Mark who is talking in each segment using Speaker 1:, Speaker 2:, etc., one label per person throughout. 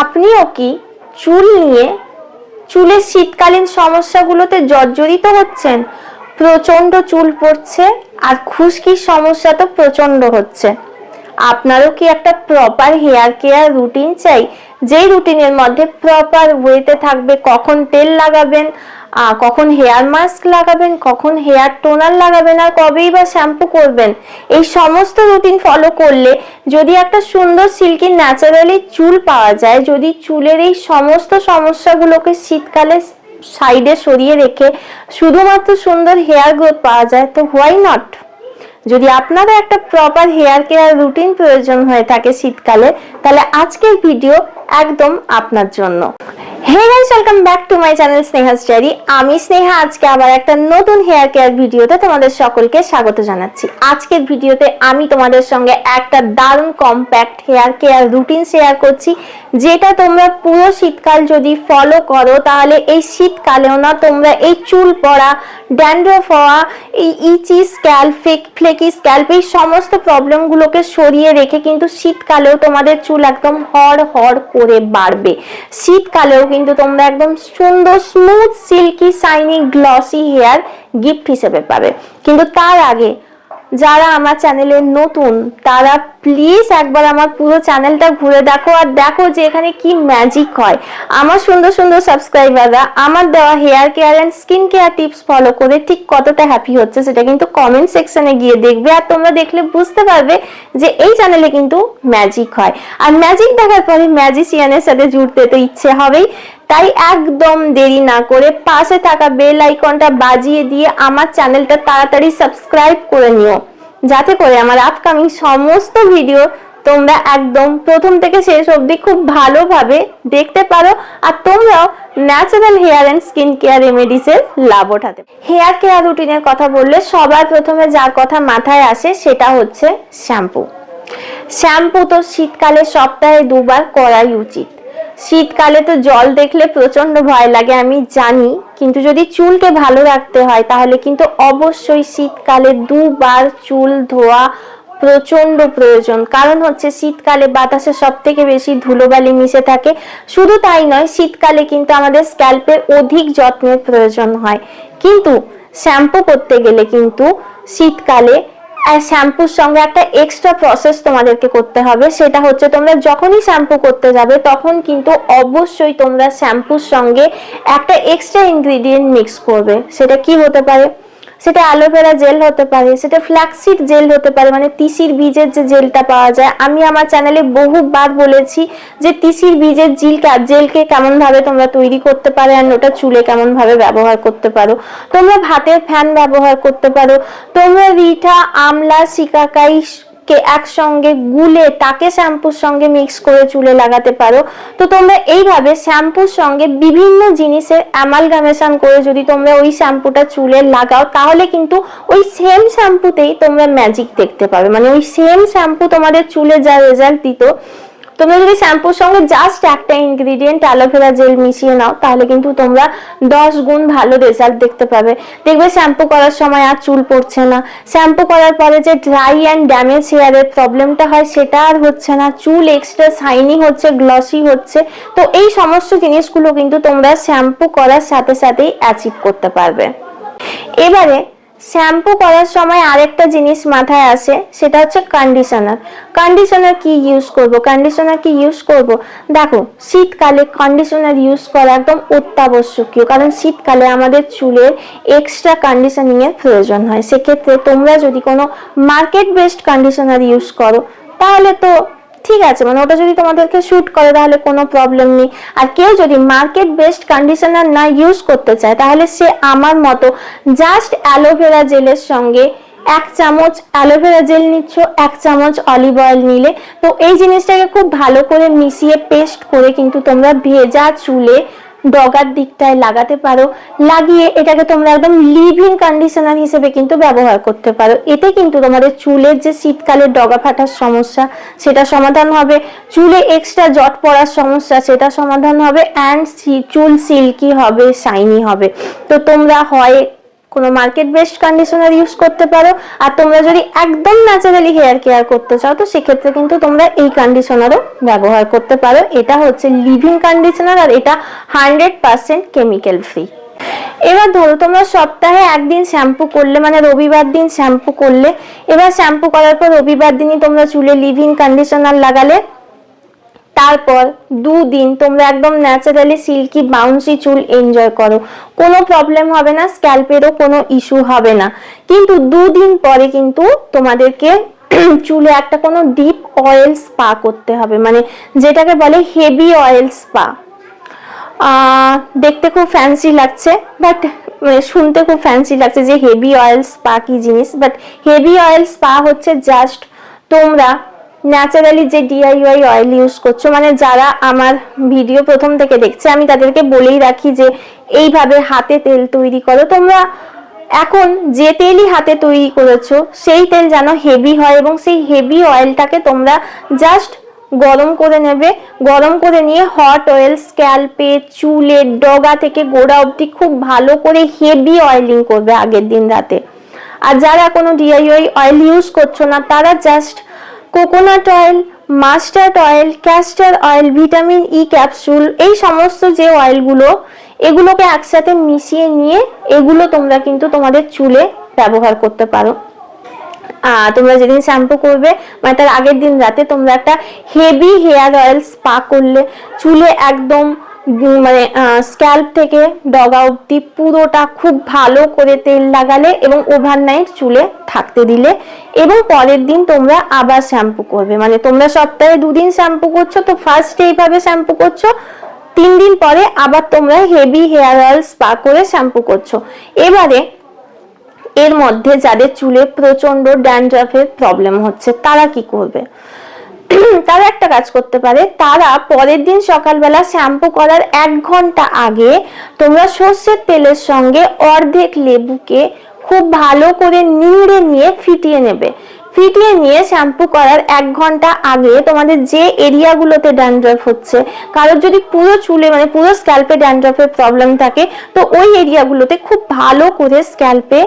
Speaker 1: আপনিও কি চুল নিয়ে চুলের শীতকালীন সমস্যাগুলোতে জর্জরিত হচ্ছেন? প্রচণ্ড চুল পড়ছে আর খুশকির সমস্যা তো প্রচণ্ড হচ্ছে। আপনারও কি একটা প্রপার হেয়ার কেয়ার রুটিন চাই? যেই রুটিনের মধ্যে প্রপার ওয়েতে থাকবে, কখন তেল লাগাবেন? কখন হেয়ার মাস্ক লাগাবেন, কখন হেয়ার টোনার লাগাবেন, আর কবেই বা শ্যাম্পু করবেন? এই সমস্ত রুটিন ফলো করলে যদি একটা সুন্দর সিল্কি ন্যাচারালি চুল পাওয়া যায়, যদি চুলের এই সমস্ত সমস্যাগুলোকে শীতকালে সাইডে সরিয়ে রেখে শুধুমাত্র সুন্দর হেয়ার গ্রোথ পাওয়া যায়, তো হোয়াই নট যদি আপনাদের একটা প্রপার হেয়ার কেয়ার রুটিন প্রয়োজন হয়ে থাকে শীতকালে, তাহলে আজকের ভিডিও একদম আপনার জন্য। Hey guys welcome back to my channel Sneha's diary আমি স্নেহা, আজকে আবার একটা নতুন হেয়ার কেয়ার ভিডিওতে তোমাদের সকলকে স্বাগত জানাচ্ছি। আজকের ভিডিওতে আমি তোমাদের সঙ্গে একটা দারুণ compact hair care routine share করছি, যেটা তোমরা পুরো শীতকাল যদি ফলো করো, তাহলে এই শীতকালেও না তোমরা এই চুল পড়া ড্যান্ড্রফ হওয়া, এই ইচি স্ক্যাল্প ফ্লেকি স্ক্যাল্প এই সমস্ত প্রবলেমগুলোকে সরিয়ে রেখে কিন্তু শীতকালেও তোমাদের চুল একদম হড় হড় করে বাড়বে। শীতকালেও কিন্তু তোমরা একদম সুন্দর smooth silky shiny glossy hair gift হিসেবে পাবে। কিন্তু তার আগে যারা আমার চ্যানেলে নতুন, তারা প্লিজ একবার আমার পুরো চ্যানেলটা ঘুরে দেখো আর দেখো যে এখানে কি ম্যাজিক হয়। আমার সুন্দর সুন্দর সাবস্ক্রাইবাররা আমার দেওয়া hair care and skin care tips follow করে ঠিক কতটা হ্যাপি হচ্ছে সেটা কিন্তু কমেন্ট সেকশনে গিয়ে দেখবে আর তোমরা দেখলে বুঝতে পারবে যে এই চ্যানেলে কিন্তু ম্যাজিক হয়। আর ম্যাজিক দেখার পরে ম্যাজিশিয়ানের সাথে জুড়তে তো ইচ্ছে হবেই। তাই একদম দেরি না করে পাশে থাকা বেল আইকনটা বাজিয়ে দিয়ে আমার চ্যানেলটা তাড়াতাড়ি সাবস্ক্রাইব করে নিও। যাতে করে আমার আপকামিং সমস্ত ভিডিও তোমরা একদম প্রথম থেকে শেষ অবধি খুব ভালোভাবে দেখতে পারো আর তোমরাও natural hair and skin care রেমেডিসের লাভ ওঠাতে হেয়ার কেয়ার রুটিনের কথা বললে সবার প্রথমে যার কথা মাথায় আসে সেটা হচ্ছে শ্যাম্পু শ্যাম্পু তো শীতকালে সপ্তাহে দুবার করাই উচিত। শীতকালে তো জল দেখলে প্রচণ্ড ভয় লাগে, আমি জানি। কিন্তু যদি চুলকে ভালো রাখতে হয়, তাহলে কিন্তু অবশ্যই শীতকালে দুবার চুল ধোয়া প্রচণ্ড প্রয়োজন। কারণ হচ্ছে শীতকালে বাতাসে সব থেকে বেশি ধুলোবালি মিশে থাকে। শুধু তাই নয়, শীতকালে কিন্তু আমাদের স্ক্যাল্পের অধিক যত্নের প্রয়োজন হয়। কিন্তু শ্যাম্পু করতে গেলে কিন্তু শীতকালে আর শ্যাম্পুর সঙ্গে একটা এক্সট্রা প্রসেস তোমাদেরকে করতে হবে। সেটা হচ্ছে তোমরা যখনই শ্যাম্পু করতে যাবে, তখন কিন্তু অবশ্যই তোমরা শ্যাম্পুর সঙ্গে একটা এক্সট্রা ইনগ্রিডিয়েন্ট মিক্স করবে। সেটা কি হতে পারে? সেটা অ্যালোভেরা জেল হতে পারে, সেটা ফ্ল্যাক্সিড জেল হতে পারে মানে তিসির বীজের যে জেলটা পাওয়া যায়। আমি আমার চ্যানেলে বহুবার বলেছি যে তিসির বীজের জিলকে জেলকে কেমনভাবে তোমরা তৈরি করতে পারো আর ওটা চুলে কেমনভাবে ব্যবহার করতে পারো। তোমরা ভাতের ফ্যান ব্যবহার করতে পারো। তোমরা রিঠা, আমলা সিকাকাই কে একসঙ্গে গুলে তাকে শ্যাম্পুর সঙ্গে মিক্স করে চুলে লাগাতে পারো। তো তোমরা এইভাবে শ্যাম্পুর সঙ্গে বিভিন্ন জিনিসের অ্যামালগামেশন করে যদি তোমরা ওই শ্যাম্পুটা চুলে লাগাও, তাহলে কিন্তু ওই সেম শ্যাম্পুতেই তোমরা ম্যাজিক দেখতে পাবে। মানে ওই সেম শ্যাম্পু তোমাদের চুলে যা রেজাল্ট দিত তোমরা যদি শ্যাম্পুর সঙ্গে জাস্ট একটা ইনগ্রিডিয়েন্ট অ্যালোভেরা জেল মিশিয়ে নাও, তাহলে কিন্তু তোমরা দশ গুণ ভালো রেজাল্ট দেখতে পাবে। দেখবে শ্যাম্পু করার সময় আর চুল পড়ছে না। শ্যাম্পু করার পরে যে ড্রাই অ্যান্ড ড্যামেজ হেয়ারের প্রবলেমটা হয়, সেটা আর হচ্ছে না। চুল এক্সট্রা শাইনি হচ্ছে গ্লসি হচ্ছে। তো এই সমস্ত জিনিসগুলো কিন্তু তোমরা শ্যাম্পু করার সাথে সাথেই অ্যাচিভ করতে পারবে। এবারে শ্যাম্পু করার সময় আরেকটা জিনিস মাথায় আসে, সেটা হচ্ছে কন্ডিশনার কন্ডিশনার কি ইউজ করব? কন্ডিশনার কি ইউজ করব? দেখো, শীতকালে কন্ডিশনার ইউজ করা একদম অত্যাবশ্যকীয়, কারণ শীতকালে আমাদের চুলের এক্সট্রা কন্ডিশনিং এর প্রয়োজন হয়। সেক্ষেত্রে তোমরা যদি কোনো মার্কেট বেসড কন্ডিশনার ইউজ করো, তাহলে তো ঠিক আছে মানে ওটা যদি তোমাদেরকে শ্যুট করে তাহলে কোনো প্রবলেম নেই। আর কেউ যদি মার্কেট বেস্ট কন্ডিশনার না ইউজ করতে চায়, তাহলে সে আমার মতো জাস্ট অ্যালোভেরা জেলের সঙ্গে এক চামচ অ্যালোভেরা জেল নিচ্ছ, এক চামচ অলিভ অয়েল নিলে। তো এই জিনিসটাকে খুব ভালো করে মিশিয়ে পেস্ট করে কিন্তু তোমরা ভেজা চুলে ডগার দিকটায় লাগাতে পারো। লাগিয়ে এটাকে তোমরা একদম লিভ ইন কন্ডিশনার হিসেবে কিন্তু ব্যবহার করতে পারো। এতে কিন্তু তোমাদের চুলের যে শীতকালে ডগা ফাটার সমস্যা, সেটা সমাধান হবে। চুলে এক্সট্রা জট পড়ার সমস্যা, সেটা সমাধান হবে। অ্যান্ড চুল সিল্কি হবে শাইনি হবে। তো তোমরা হয় কোনো মার্কেট বেসড কন্ডিশনার ইউজ করতে পারো। আর তোমরা যদি একদম ন্যাচারালি হেয়ার কেয়ার করতে চাও, তো সেক্ষেত্রে কিন্তু তোমরা এই কন্ডিশনারও ব্যবহার করতে পারো। এটা হচ্ছে লিভিং কন্ডিশনার আর এটা হান্ড্রেড পার্সেন্ট কেমিক্যাল ফ্রি এবার ধরো তোমরা সপ্তাহে একদিন শ্যাম্পু করলে মানে রবিবার দিন শ্যাম্পু করলে, এবার শ্যাম্পু করার পর রবিবার দিনই তোমরা চুলে লিভিং কন্ডিশনার লাগালে তারপর দুদিন তোমরা একদম ন্যাচারালি সিল্কি বাউন্সি চুল এনজয় করো। কোনো প্রবলেম হবে না স্ক্যাল্পেরও কোনো ইস্যু হবে না। কিন্তু দুদিন পরে কিন্তু তোমাদেরকে চুলে একটা কোনো ডিপ অয়েল স্পা করতে হবে। মানে যেটাকে বলে হেভি অয়েল স্পা দেখতে খুব ফ্যান্সি লাগছে বাট মানে শুনতে খুব ফ্যান্সি লাগছে যে হেভি অয়েল স্পা কি জিনিস। বাট হেভি অয়েল স্পা হচ্ছে জাস্ট তোমরা ন্যাচারালি যে D I Y oil use করছ মানে যারা আমার ভিডিও প্রথম থেকে দেখছে, আমি তাদেরকে বলেই রাখি যে এইভাবে হাতে তেল তৈরি করো। তোমরা এখন যে তেলই হাতে তৈরি করেছ, সেই তেল যেন হেভি হয় এবং সেই হেভি অয়েলটাকে তোমরা জাস্ট গরম করে নেবে। গরম করে নিয়ে হট অয়েল স্ক্যাল্পে চুলে, ডগা থেকে গোড়া অবধি খুব ভালো করে হেভি অয়েলিং করবে আগের দিন রাতে। আর যারা কোনো ডিআইওয়াই অয়েল ইউজ করছ না, তারা just coconut oil, mustard oil, castor oil, vitamin E capsule, এই সমস্ত যে অয়েলগুলো, এগুলোকে একসাথে মিশিয়ে নিয়ে এগুলো তোমরা কিন্তু তোমাদের চুলে ব্যবহার করতে পারো। তোমরা যেদিন শ্যাম্পু করবে মানে তার আগের দিন রাতে তোমরা একটা হেভি হেয়ার অয়েল স্পা করলে, চুলে একদম মানে স্ক্যাল্প থেকে ডগা অব্দি পুরোটা খুব ভালো করে তেল লাগালে এবং ওভারনাইট চুলে থাকতে দিলে এবং পরের দিন তোমরা আবার শ্যাম্পু করবে। মানে তোমরা সপ্তাহে দুদিন শ্যাম্পু করছ, তো ফার্স্ট এইভাবে শ্যাম্পু করছ, তিন দিন পরে আবার তোমরা হেভি হেয়ার অয়েল স্পা করে শ্যাম্পু করছ। এবারে এর মধ্যে যাদের চুলে প্রচণ্ড ড্যান্ড্রাফের প্রবলেম হচ্ছে, তারা কি করবে? তারা একটা কাজ করতে পারে। তারা পরের দিন সকালবেলা শ্যাম্পু করার এক ঘণ্টা আগে তোমরা সর্ষের তেলের সঙ্গে অর্ধেক লেবুকে খুব ভালো করে নিংড়ে নিয়ে ফিটিয়ে নেবে। ফিটিয়ে নিয়ে শ্যাম্পু করার এক ঘণ্টা আগে তোমাদের যে এরিয়াগুলোতে ড্যান্ড্রফ হচ্ছে, কারোর যদি পুরো চুলে মানে পুরো স্ক্যাল্পে ড্যান্ড্রফের প্রবলেম থাকে, তো ওই এরিয়াগুলোতে খুব ভালো করে স্ক্যাল্পে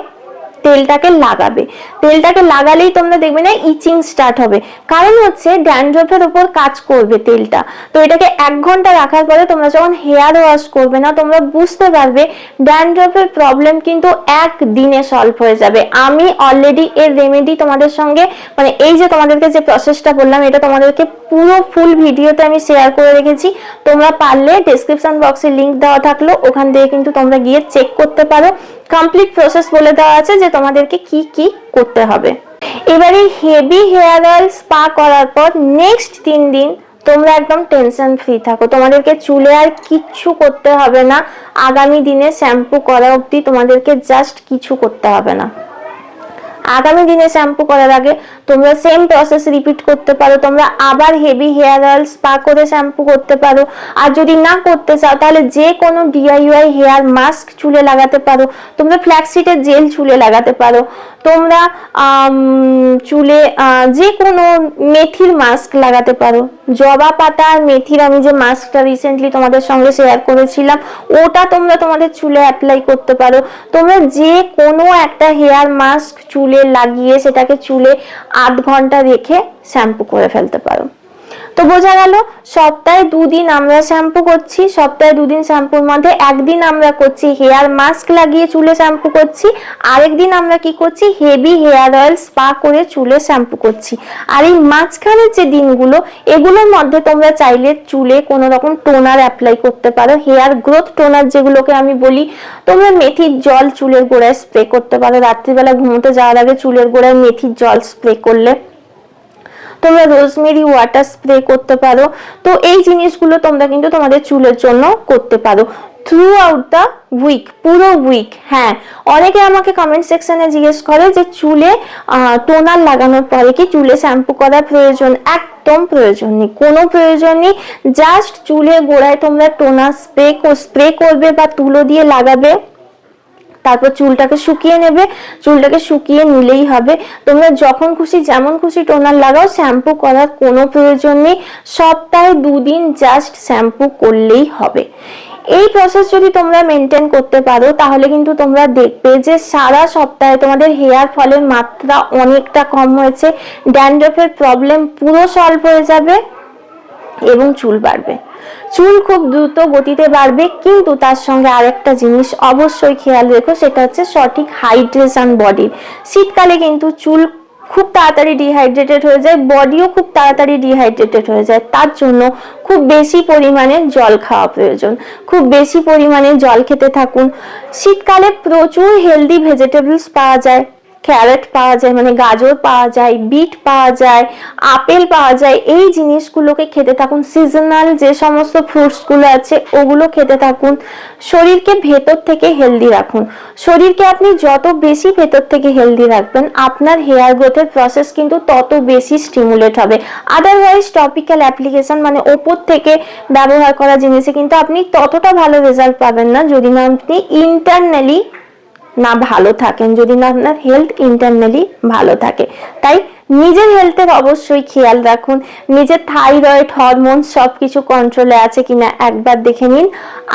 Speaker 1: তেলটাকে লাগাবে। তেলটাকে লাগালেই তোমরা দেখবে না ইচিং স্টার্ট হবে। কারণ হচ্ছে ড্যান্ড্রফের উপর কাজ করবে তেলটা। তো এটাকে এক ঘণ্টা রাখার পরে তোমরা যখন হেয়ার ওয়াশ করবে না, তোমরা বুঝতে পারবে ড্যান্ড্রফের প্রবলেম কিন্তু এক দিনে সলভ হয়ে যাবে। আমি অলরেডি এর রেমেডি তোমাদের সঙ্গে মানে এই যে তোমাদেরকে যে প্রসেসটা বললাম, এটা তোমাদেরকে পুরো ফুল ভিডিওতে আমি শেয়ার করে রেখেছি। তোমরা পারলে ডেসক্রিপশন বক্সে লিঙ্ক দেওয়া থাকল, ওখান থেকে কিন্তু তোমরা গিয়ে চেক করতে পারো। কমপ্লিট প্রসেস বলে দেওয়া আছে যে তোমাদেরকে কি কি করতে হবে। এবারে হেভি হেয়ার অয়েল স্পা করার পর নেক্সট তিন দিন তোমরা একদম টেনশন ফ্রি থাকো। তোমাদেরকে চুলে আর কিচ্ছু করতে হবে না। আগামী দিনে শ্যাম্পু করা অবধি তোমাদেরকে জাস্ট কিছু করতে হবে না। আগামী দিনে শ্যাম্পু করার আগে তোমরা সেম প্রসেস রিপিট করতে পারো। তোমরা আবার হেভি হেয়ার অয়েল স্পা করে শ্যাম্পু করতে পারো। আর যদি না করতে চাও, তাহলে যে কোনো ডিআইওয়াই হেয়ার মাস্ক চুলে লাগাতে পারো। তোমরা ফ্ল্যাক্সিটের জেল চুলে লাগাতে পারো। তোমরা চুলে যে কোনো মেথির মাস্ক লাগাতে পারো। জবা পাতা আর মেথির আমি যে মাস্কটা রিসেন্টলি তোমাদের সঙ্গে শেয়ার করেছিলাম, ওটা তোমরা তোমাদের চুলে অ্যাপ্লাই করতে পারো। তোমরা যে কোনো একটা হেয়ার মাস্ক চুলে লাগিয়ে সেটাকে চুলে আধ ঘণ্টা রেখে শ্যাম্পু করে ফেলতে পারো। তো বোঝা গেল, সপ্তাহে দুদিন আমরা শ্যাম্পু করছি, সপ্তাহে দুদিন শ্যাম্পুর মধ্যে একদিন আমরা করছি হেয়ার মাস্ক লাগিয়ে চুলে শ্যাম্পু করছি, আরেকদিন আমরা কি করছি, হেভি হেয়ার অয়েল স্পা করে চুলে শ্যাম্পু করছি। আর এই মাঝখানের যে দিনগুলো, এগুলোর মধ্যে তোমরা চাইলে চুলে কোনো রকম টোনার অ্যাপ্লাই করতে পারো, হেয়ার গ্রোথ টোনার যেগুলোকে আমি বলি, তোমরা মেথির জল চুলের গোড়ায় স্প্রে করতে পারো, রাত্রিবেলা ঘুমোতে যাওয়ার আগে চুলের গোড়ায় মেথির জল স্প্রে করলে। তোমরা রোজমেরি ওয়াটার স্প্রে করতে পারো। তো এই জিনিসগুলো তোমরা কিন্তু তোমাদের চুলের জন্য করতে পারো। থ্রু আউট দ্য উইক পুরো উইক হ্যাঁ। অনেকে আমাকে কমেন্ট সেকশনে জিজ্ঞেস করে যে চুলে টোনার লাগানোর পরে কি চুলে শ্যাম্পু করার প্রয়োজন? একদম প্রয়োজন নেই। কোনো প্রয়োজন নেই। জাস্ট চুলে গোড়ায় তোমরা টোনার স্প্রে স্প্রে করবে বা তুলো দিয়ে লাগাবে। তারপর চুলটাকে শুকিয়ে নেবে, চুলটাকে শুকিয়ে নিলেই হবে। তোমরা যখন খুশি, যেমন খুশি টোনার লাগাও, শ্যাম্পু করার কোনো প্রয়োজন নেই। সপ্তাহে দুদিন জাস্ট শ্যাম্পু করলেই হবে। এই প্রসেস যদি তোমরা মেনটেন করতে পারো, তাহলে কিন্তু তোমরা দেখবে যে সারা সপ্তাহে তোমাদের হেয়ার ফলের মাত্রা অনেকটা কম হয়েছে। ড্যান্ড্রফের প্রবলেম পুরো সলভ হয়ে যাবে এবং চুল বাড়বে। চুল খুব দ্রুত গতিতে বাড়বে, কিন্তু তার সঙ্গে আরেকটা জিনিস অবশ্যই খেয়াল রেখো, সেটা হচ্ছে সঠিক হাইড্রেশন বডির শীতকালে কিন্তু চুল খুব তাড়াতাড়ি ডিহাইড্রেটেড হয়ে যায় বডিও খুব তাড়াতাড়ি ডিহাইড্রেটেড হয়ে যায়, তার জন্য খুব বেশি পরিমাণে জল খাওয়া প্রয়োজন। খুব বেশি পরিমাণে জল খেতে থাকুন। শীতকালে প্রচুর হেলদি ভেজিটেবলস পাওয়া যায়। ক্যারেট পাওয়া যায় মানে গাজর পাওয়া যায়, বিট পাওয়া যায়, আপেল পাওয়া যায়, এই জিনিসগুলোকে খেতে থাকুন। সিজনাল যে সমস্ত ফ্রুটসগুলো আছে, ওগুলো খেতে থাকুন। শরীরকে ভেতর থেকে হেলদি রাখুন। শরীরকে আপনি যত বেশি ভেতর থেকে হেলদি রাখবেন, আপনার হেয়ার গ্রোথের প্রসেস কিন্তু তত বেশি স্টিমুলেট হবে। আদারওয়াইজ টপিক্যাল অ্যাপ্লিকেশন মানে ওপর থেকে ব্যবহার করা জিনিসে কিন্তু আপনি ততটা ভালো রেজাল্ট পাবেন না। যদি না আপনি ইন্টারনালি না ভালো থাকেন, যদি না আপনার হেলথ ইন্টারনালি ভালো থাকে। তাই নিজের হেলথের অবশ্যই খেয়াল রাখুন। নিজের থাইরয়েড হরমোন সব কিছু কন্ট্রোলে আছে কিনা একবার দেখে নিন।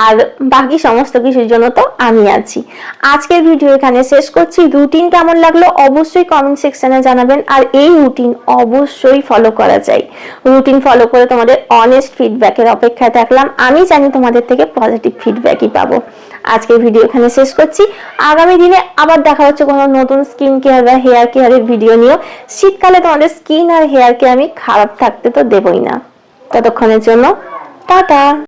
Speaker 1: আর বাকি সমস্ত কিছুর জন্য তো আমি আছি। আজকের ভিডিও এখানে শেষ করছি। রুটিন কেমন লাগল অবশ্যই কমেন্ট সেকশনে জানাবেন। আর এই রুটিন অবশ্যই ফলো করা চাই রুটিন ফলো করে তোমাদের অনেস্ট ফিডব্যাকের অপেক্ষায় থাকলাম। আমি জানি তোমাদের থেকে পজিটিভ ফিডব্যাকই পাবো। আজকের ভিডিও এখানে শেষ করছি। আগামী দিনে আবার দেখা হচ্ছে কোনো নতুন স্কিন কেয়ার বা হেয়ার কেয়ারের ভিডিও নিয়েও। শীতকালে তোমাদের স্কিন আর হেয়ারকে আমি খারাপ থাকতে তো দেবই না। ততক্ষণের জন্য, টাটা!